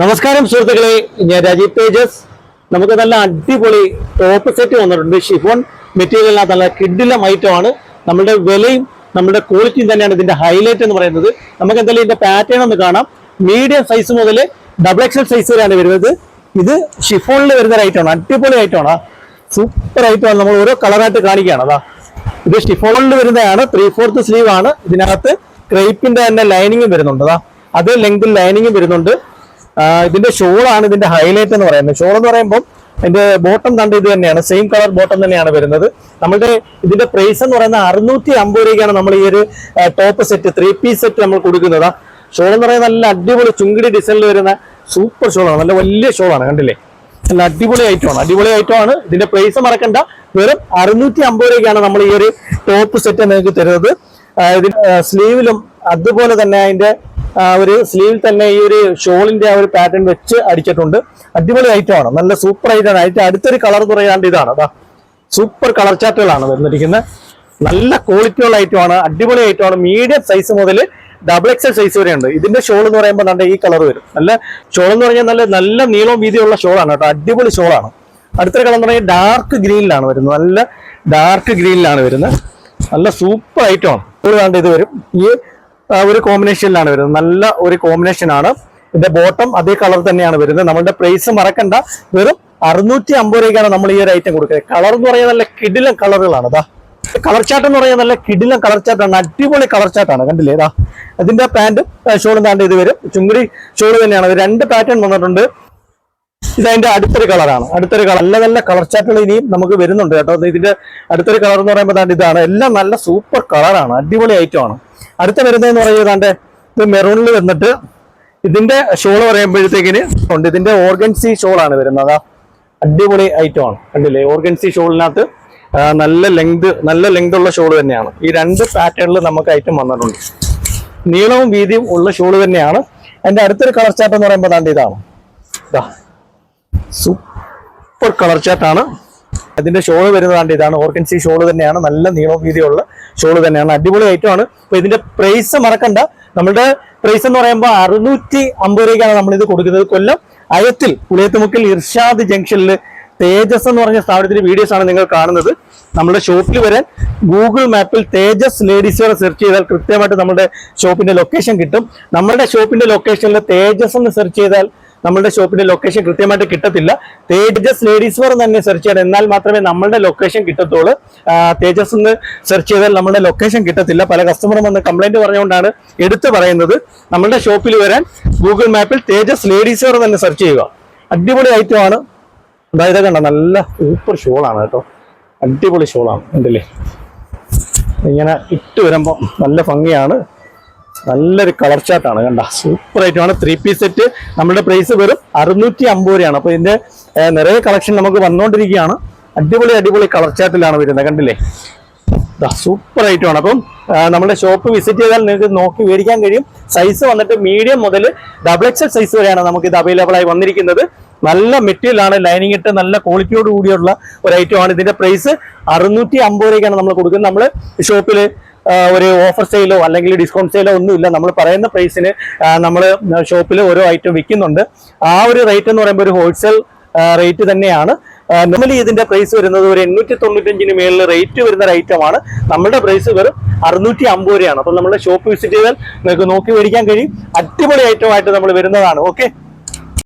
നമസ്കാരം സുഹൃത്തുക്കളെ. ഞാൻ രാജീവ് തേജസ്. നമുക്ക് നല്ല അടിപൊളി ടോപ്പ് സെറ്റ് വന്നിട്ടുണ്ട് ഷിഫോൺ മെറ്റീരിയലിനകത്ത് നല്ല കിഡിലം ഐറ്റമാണ് നമ്മുടെ വിലയും നമ്മുടെ ക്വാളിറ്റിയും തന്നെയാണ് ഇതിന്റെ ഹൈലൈറ്റ് എന്ന് പറയുന്നത്. നമുക്ക് എന്തായാലും ഇതിന്റെ പാറ്റേൺ ഒന്ന് കാണാം. മീഡിയം സൈസ് മുതൽ ഡബിൾ എക്സൽ സൈസ് വരെയാണ് വരുന്നത്. ഇത് ഷിഫോണിൽ വരുന്ന ഒരു ഐറ്റമാണ് അടിപൊളി ഐറ്റമാണ് സൂപ്പർ ഐറ്റമാണ് നമ്മൾ ഓരോ കളറായിട്ട് കാണിക്കുകയാണ്. അതാ ഇത് ഷിഫോണിൽ വരുന്നതാണ്. ത്രീ ഫോർത്ത് സ്ലീവ് ആണ്. ഇതിനകത്ത് ക്രേപ്പിന്റെ തന്നെ ലൈനിങ്ങും വരുന്നുണ്ട്. അതാ അതേ ലെങ്തിൽ ലൈനിങ്ങും വരുന്നുണ്ട്. ഇതിന്റെ ഷോളാണ് ഇതിന്റെ ഹൈലൈറ്റ് എന്ന് പറയുന്നത്. ഷോൾ എന്ന് പറയുമ്പോൾ അതിന്റെ ബോട്ടം തണ്ട് ഇത് തന്നെയാണ്. സെയിം കളർ ബോട്ടം തന്നെയാണ് വരുന്നത്. നമ്മുടെ ഇതിന്റെ പ്രൈസ് എന്ന് പറയുന്നത് അറുന്നൂറ്റി അമ്പത് രൂപയ്ക്കാണ് നമ്മൾ ഈ ഒരു top set three piece set നമ്മൾ കൊടുക്കുന്നത്. ഷോൾ എന്ന് പറയുന്നത് നല്ല അടിപൊളി ചുങ്കിടി ഡിസൈനിൽ വരുന്ന സൂപ്പർ ഷോളാണ് നല്ല വലിയ ഷോളാണ് കണ്ടില്ലേ? നല്ല അടിപൊളി ഐറ്റമാണ് അടിപൊളി ഐറ്റമാണ് ഇതിന്റെ പ്രൈസ് മറക്കണ്ട. വെറും അറുന്നൂറ്റി അമ്പത് രൂപയ്ക്കാണ് നമ്മൾ ഈ ഒരു ടോപ്പ് സെറ്റ് നിങ്ങൾക്ക് തരുന്നത്. ഇതിന്റെ ഇതിന് സ്ലീവിലും അതുപോലെ തന്നെ അതിന്റെ ഒരു സ്ലീവിൽ തന്നെ ഈ ഒരു ഷോളിന്റെ ആ ഒരു പാറ്റേൺ വെച്ച് അടിച്ചിട്ടുണ്ട്. അടിപൊളി ഐറ്റം ആണ്. നല്ല സൂപ്പർ ഐറ്റം ആണ്. ഐറ്റം അടുത്തൊരു കളർ പറയാണ്ട് ഇതാണ്. അതാ സൂപ്പർ കളർ ചാർട്ടുകളാണ് വന്നിരിക്കുന്നത്. നല്ല ക്വാളിറ്റിയുള്ള ആണ്. അടിപൊളി ഐറ്റം ആണ്. മീഡിയം സൈസ് മുതൽ ഡബിൾ എക്സൽ സൈസ് വരെ ഉണ്ട്. ഇതിന്റെ ഷോൾ എന്ന് പറയുമ്പോൾ നല്ല ഈ കളർ വരും. നല്ല ഷോൾ എന്ന് പറഞ്ഞാൽ നല്ല നല്ല നീളവും വീതിയുള്ള ഷോളാണ് കേട്ടോ. അടിപൊളി ഷോളാണ് അടുത്തൊരു കളർ എന്ന് പറഞ്ഞാൽ ഡാർക്ക് ഗ്രീനിലാണ് വരുന്നത്. നല്ല ഡാർക്ക് ഗ്രീനിലാണ് വരുന്നത്. നല്ല സൂപ്പർ ഐറ്റം ആണ്. ഇത് വരും. ഈ ഒരു കോമ്പിനേഷനിലാണ് വരുന്നത്. നല്ല ഒരു കോമ്പിനേഷൻ ആണ്. ഇതിന്റെ ബോട്ടം അതേ കളർ തന്നെയാണ് വരുന്നത്. നമ്മളുടെ പ്രൈസ് മറക്കണ്ട. വെറും അറുന്നൂറ്റി അമ്പത് രൂപയ്ക്കാണ് നമ്മൾ ഈ ഒരു ഐറ്റം കൊടുക്കുന്നത്. കളർ എന്ന് പറയുന്നത് നല്ല കിടിലം കളറുകളാണ് അതാ കളർ ചാർട്ട് എന്ന് പറയുന്നത് നല്ല കിടിലം കളർ ചാർട്ടാണ് അടിപൊളി കളർ ചാർട്ടാണ് കണ്ടില്ലേ? ഇതാ അതിന്റെ പാന്റും ഷോളും താണ്ട് ഇത് വരും. ചുങ്കുടി ഷോൾ തന്നെയാണ്. രണ്ട് പാറ്റേൺ വന്നിട്ടുണ്ട്. ഇത് അതിന്റെ അടുത്തൊരു കളറാണ്. അടുത്തൊരു കളർ നല്ല നല്ല കളർ ചാറ്റുകൾ ഇനിയും നമുക്ക് വരുന്നുണ്ട് കേട്ടോ. ഇതിന്റെ അടുത്തൊരു കളർ എന്ന് പറയുമ്പോൾ ദാണ്ട് ഇതാണ്. എല്ലാം നല്ല സൂപ്പർ കളറാണ് അടിപൊളി ഐറ്റമാണ് അടുത്ത വരുന്നതെന്ന് പറയുന്നത് ദാണ്ട് ഇത് മെറൂണിൽ വന്നിട്ട് ഇതിന്റെ ഷോൾ പറയുമ്പോഴത്തേക്കിന് ഉണ്ട്. ഇതിന്റെ ഓർഗൻസി ഷോൾ ആണ് വരുന്നത് അടിപൊളി ഐറ്റം ആണ്. കണ്ടില്ലേ? ഓർഗൻസി ഷോളിനകത്ത് നല്ല ലെങ്ത് നല്ല ലെങ്ത് ഉള്ള ഷോൾ തന്നെയാണ്. ഈ രണ്ട് പാറ്റേണിൽ നമുക്ക് ഐറ്റം വന്നിട്ടുണ്ട്. നീളവും വീതിയും ഉള്ള ഷോൾ തന്നെയാണ്. അതിന്റെ അടുത്തൊരു കളർ ചാർട്ട് എന്ന് പറയുമ്പോൾ ഇതാണ്. ഇതാ സൂപ്പർ കളർ ചാർട്ടാണ് അതിന്റെ ഷോൾ വരുന്നതാണ്ട് ഇതാണ്. ഓർഗൻസി ഷോൾ തന്നെയാണ്. നല്ല നീളവും വീതിയുള്ള ഷോൾ തന്നെയാണ്. അടിപൊളി ഐറ്റം ആണ്. അപ്പൊ ഇതിന്റെ പ്രൈസ് മറക്കണ്ട. നമ്മളുടെ പ്രൈസ് എന്ന് പറയുമ്പോൾ അറുന്നൂറ്റി അമ്പത് രൂപയ്ക്കാണ് നമ്മൾ ഇത് കൊടുക്കുന്നത്. കൊല്ലം അയത്തിൽ പുളിയത്തുമുക്കിൽ ഇർഷാദ് ജംഗ്ഷനിൽ തേജസ് എന്ന് പറഞ്ഞ സ്ഥാപനത്തിന്റെ വീഡിയോസ് ആണ് നിങ്ങൾ കാണുന്നത്. നമ്മുടെ ഷോപ്പിൽ വരാൻ ഗൂഗിൾ മാപ്പിൽ തേജസ് ലേഡീസ് വെയർ സെർച്ച് ചെയ്താൽ കൃത്യമായിട്ട് നമ്മുടെ ഷോപ്പിന്റെ ലൊക്കേഷൻ കിട്ടും. നമ്മുടെ ഷോപ്പിന്റെ ലൊക്കേഷനിൽ തേജസ് എന്ന് സെർച്ച് ചെയ്താൽ നമ്മളുടെ ഷോപ്പിന്റെ ലൊക്കേഷൻ കൃത്യമായിട്ട് കിട്ടത്തില്ല. തേജസ് ലേഡീസ് വെയർ തന്നെ സെർച്ച് ചെയ്യണം. എന്നാൽ മാത്രമേ നമ്മളുടെ ലൊക്കേഷൻ കിട്ടത്തുള്ളൂ. തേജസ് എന്ന് സെർച്ച് ചെയ്താൽ നമ്മുടെ ലൊക്കേഷൻ കിട്ടത്തില്ല. പല കസ്റ്റമറും വന്ന് കംപ്ലൈന്റ് പറഞ്ഞുകൊണ്ടാണ് എടുത്തു പറയുന്നത്. നമ്മളുടെ ഷോപ്പിൽ വരാൻ ഗൂഗിൾ മാപ്പിൽ തേജസ് ലേഡീസ് വെയർ തന്നെ സെർച്ച് ചെയ്യുക. അടിപൊളി ഐറ്റം ആണ്. അതായത് കണ്ട? നല്ല സൂപ്പർ ഷോളാണ് കേട്ടോ. അടിപൊളി ഷോളാണ് ഉണ്ടല്ലേ ഇങ്ങനെ ഇട്ട് വരുമ്പോൾ നല്ല ഭംഗിയാണ്. നല്ലൊരു കളർ ചാർട്ടാണ് കണ്ട. സൂപ്പർ ആയിട്ടാണ് ത്രീ പീസ് സെറ്റ് നമ്മുടെ പ്രൈസ് വെറും അറുന്നൂറ്റി അമ്പത് രൂപയാണ്. അപ്പൊ ഇതിന്റെ നിറയെ കളക്ഷൻ നമുക്ക് വന്നുകൊണ്ടിരിക്കുകയാണ് അടിപൊളി അടിപൊളി കളർ ചാർട്ടിലാണ് വരുന്നത്. കണ്ടില്ലേ? സൂപ്പർ ആയിട്ടുമാണ് അപ്പം നമ്മുടെ ഷോപ്പ് വിസിറ്റ് ചെയ്താൽ നിങ്ങൾക്ക് നോക്കി മേടിക്കാൻ കഴിയും. സൈസ് വന്നിട്ട് മീഡിയം മുതൽ ഡബിൾ എക്സൽ സൈസ് വരെയാണ് നമുക്ക് ഇത് അവൈലബിൾ ആയി വന്നിരിക്കുന്നത്. നല്ല മെറ്റീരിയലാണ് ലൈനിങ് ഇട്ട് നല്ല ക്വാളിറ്റിയോട് കൂടിയുള്ള ഒരു ഐറ്റം ആണ്. ഇതിന്റെ പ്രൈസ് അറുന്നൂറ്റി അമ്പത് രൂപയ്ക്കാണ് നമ്മൾ കൊടുക്കുന്നത്. നമ്മൾ ഷോപ്പിൽ ഒരു ഓഫർ സെയിലോ അല്ലെങ്കിൽ ഡിസ്കൗണ്ട് സെയിലോ ഒന്നുമില്ല. നമ്മൾ പറയുന്ന പ്രൈസിന് നമ്മൾ ഷോപ്പിൽ ഓരോ ഐറ്റം വിൽക്കുന്നുണ്ട്. ആ ഒരു റേറ്റ് എന്ന് പറയുമ്പോൾ ഒരു ഹോൾസെയിൽ റേറ്റ് തന്നെയാണ്. നോർമലി ഇതിന്റെ പ്രൈസ് വരുന്നത് ഒരു എണ്ണൂറ്റി തൊണ്ണൂറ്റഞ്ചിന് മേളിൽ റേറ്റ് വരുന്ന ഒരു ഐറ്റമാണ് നമ്മുടെ പ്രൈസ് വെറും അറുന്നൂറ്റി അമ്പത് രൂപയാണ്. അപ്പം നമ്മുടെ ഷോപ്പ് വിസിറ്റ് ചെയ്താൽ നിങ്ങൾക്ക് നോക്കി മേടിക്കാൻ കഴിയും. അടിപൊളി ഐറ്റമായിട്ട് നമ്മൾ വരുന്നതാണ്. ഓക്കെ